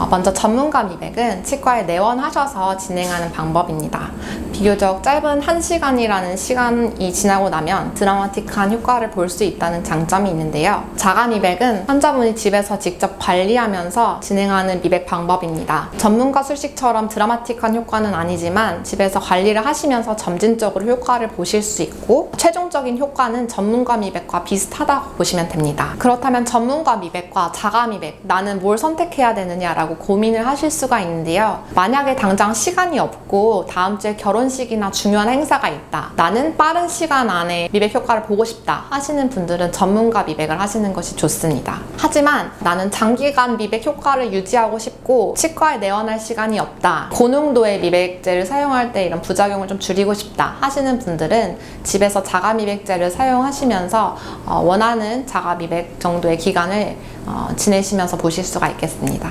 어, 먼저 전문가 미백은 치과에 내원하셔서 진행하는 방법입니다. 비교적 짧은 1시간이라는 시간이 지나고 나면 드라마틱한 효과를 볼 수 있다는 장점이 있는데요. 자가 미백은 환자분이 집에서 직접 관리하면서 진행하는 미백 방법입니다. 전문가 술식처럼 드라마틱한 효과는 아니지만 집에서 관리를 하시면서 점진적으로 효과를 보실 수 있고 최종적인 효과는 전문가 미백과 비슷하다고 보시면 됩니다. 그렇다면 전문가 미백과 자가 미백 나는 뭘 선택해야 되느냐라고 고민을 하실 수가 있는데요. 만약에 당장 시간이 없고 다음 주에 결혼식이나 중요한 행사가 있다. 나는 빠른 시간 안에 미백 효과를 보고 싶다 하시는 분들은 전문가 미백을 하시는 것이 좋습니다. 하지만 나는 장기간 미백 효과를 유지하고 싶고 치과에 내원할 시간이 없다. 고농도의 미백제를 사용할 때 이런 부작용을 좀 줄이고 싶다 하시는 분들은 집에서 자가 미백제를 사용하시면서 어, 원하는 자가 미백 정도의 기간을 어, 지내시면서 보실 수가 있겠습니다.